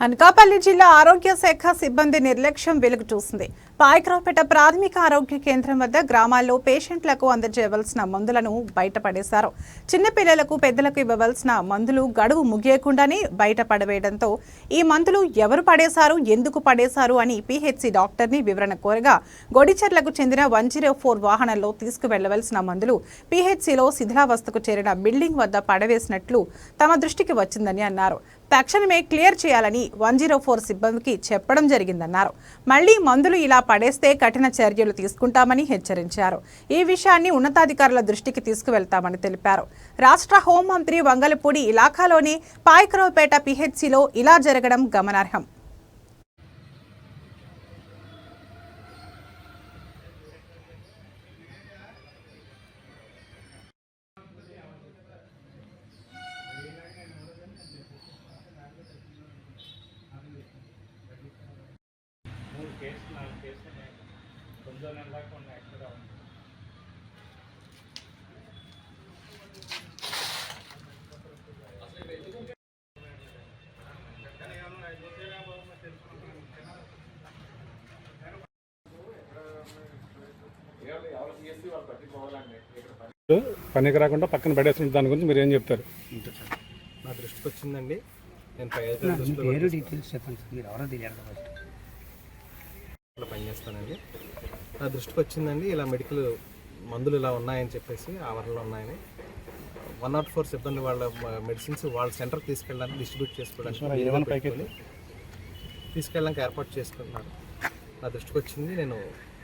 అనకాపల్లి జిల్లా ఆరోగ్య శాఖ సిబ్బంది నిర్లక్ష్యం వెలుగు చూసింది. పాయకరావుపేట ప్రాథమిక ఆరోగ్య కేంద్రం వద్ద గ్రామాల్లో పేషెంట్లకు అందజేయవలసిన మందులను బయటపడేశారు. చిన్నపిల్లలకు పెద్దలకు ఇవ్వవలసిన మందులు గడువు ముగియకుండానే బయట పడవేయడంతో ఈ మందులు ఎవరు పడేశారు ఎందుకు పడేశారు అని పీహెచ్సి డాక్టర్ని వివరణ కోరగా గొడిచెర్లకు చెందిన వన్ జీరో ఫోర్ వాహనంలో తీసుకువెళ్ళవలసిన మందులు పీహెచ్సిలో శిథిలావస్థకు చేరిన బిల్డింగ్ వద్ద పడవేసినట్లు తమ దృష్టికి వచ్చిందని అన్నారు. తక్షణమే క్లియర్ చేయాలని వన్ జీరో ఫోర్ సిబ్బందికి చెప్పడం జరిగిందన్నారు. మళ్ళీ మందులు ఇలా పడేస్తే కఠిన చర్యలు తీసుకుంటామని హెచ్చరించారు. ఈ విషయాన్ని ఉన్నతాధికారుల దృష్టికి తీసుకువెళ్తామని తెలిపారు. రాష్ట్ర హోంమంత్రి వంగలపూడి ఇలాఖాలోని పాయకరావుపేట పిహెచ్సిలో ఇలా జరగడం గమనార్హం. కేసులు నాలుగు కేసులు ఉన్నాయి తొమ్మిదో నెల దాకా ఉన్నాయి ఎక్కడ ఉంది పనికి రాకుండా పక్కన పడేస్తున్న దాని గురించి మీరు ఏం చెప్తారు నా దృష్టికి వచ్చిందండి. నేను పేరు డీటెయిల్స్ చెప్పండి సార్. మీరు ఎవరో తెలియాలి ఫస్ట్. కూడా పనిచేస్తానండి. నా దృష్టికి వచ్చిందండి ఇలా మెడికల్ మందులు ఇలా ఉన్నాయని చెప్పేసి ఆవరణలో ఉన్నాయని. వన్ నాట్ ఫోర్ సిబ్బంది వాళ్ళ మెడిసిన్స్ వాళ్ళ సెంటర్కి తీసుకెళ్ళడానికి డిస్ట్రిబ్యూట్ చేసుకోవడానికి తీసుకెళ్ళడానికి ఏర్పాటు చేసుకున్నాను నా దృష్టికి వచ్చింది నేను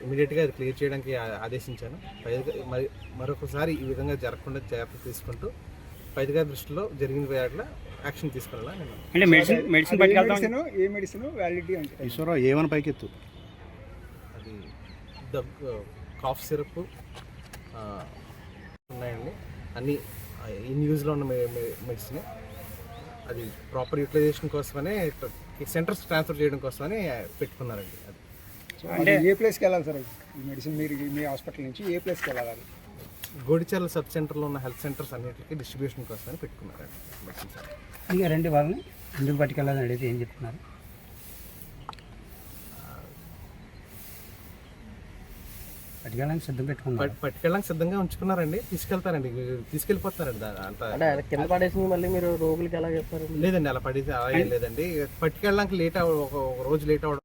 ఇమీడియట్గా అది క్లియర్ చేయడానికి ఆదేశించాను. పైగా మరి మరొకసారి ఈ విధంగా జరగకుండా జాగ్రత్త తీసుకుంటూ పైదిగా దృష్టిలో జరిగిన వేళ యాక్షన్ తీసుకునేలా నేను అంటే మెడిసిన్ మెడిసిన్ పట్టుకెళ్తాం ఏ మెడిసిన్ వ్యాలిడిటీ అంటే ఈశ్వరరావు ఏమని పైకెత్తు? దగ్గు కాఫ్ సిరప్ ఉన్నాయండి. అన్నీ ఇన్ యూజ్లో ఉన్న మెడిసిన్. అది ప్రాపర్ యూటిలైజేషన్ కోసమనే సెంటర్స్ ట్రాన్స్ఫర్ చేయడం కోసమని పెట్టుకున్నారండి అది. అంటే ఏ ప్లేస్కి వెళ్ళాలి సార్? ఈ మెడిసిన్ మీరు మీ హాస్పిటల్ నుంచి ఏ ప్లేస్కి వెళ్ళాలి గోడిచర్ల సబ్ సెంటర్లో ఉన్న హెల్త్ సెంటర్స్ అన్నిటికీ డిస్ట్రిబ్యూషన్ కోసమని పెట్టుకున్నారండి మెడిసిన్స్ ఇంకా రెండు వాళ్ళని ఎందుకు పట్టుకెళ్ళాలని అడిగితే ఏం చెప్తున్నారు? పట్టుకెళ్ళడానికి సిద్ధం పెట్టుకున్నారు. పట్- పట్టుకెళ్ళడానికి సిద్ధంగా ఉంచుకున్నారండి. తీసుకెళ్తారండి. తీసుకెళ్ళిపోతారండి అంతా. కింద పడేసి మళ్ళీ మీరు రోగులకి ఎలా చెప్తారు లేదండి అలా పడితే అలా ఏం లేదండి. పట్టుకెళ్ళడానికి లేట్ అవ ఒక ఒక రోజు లేట్ అవ్వడం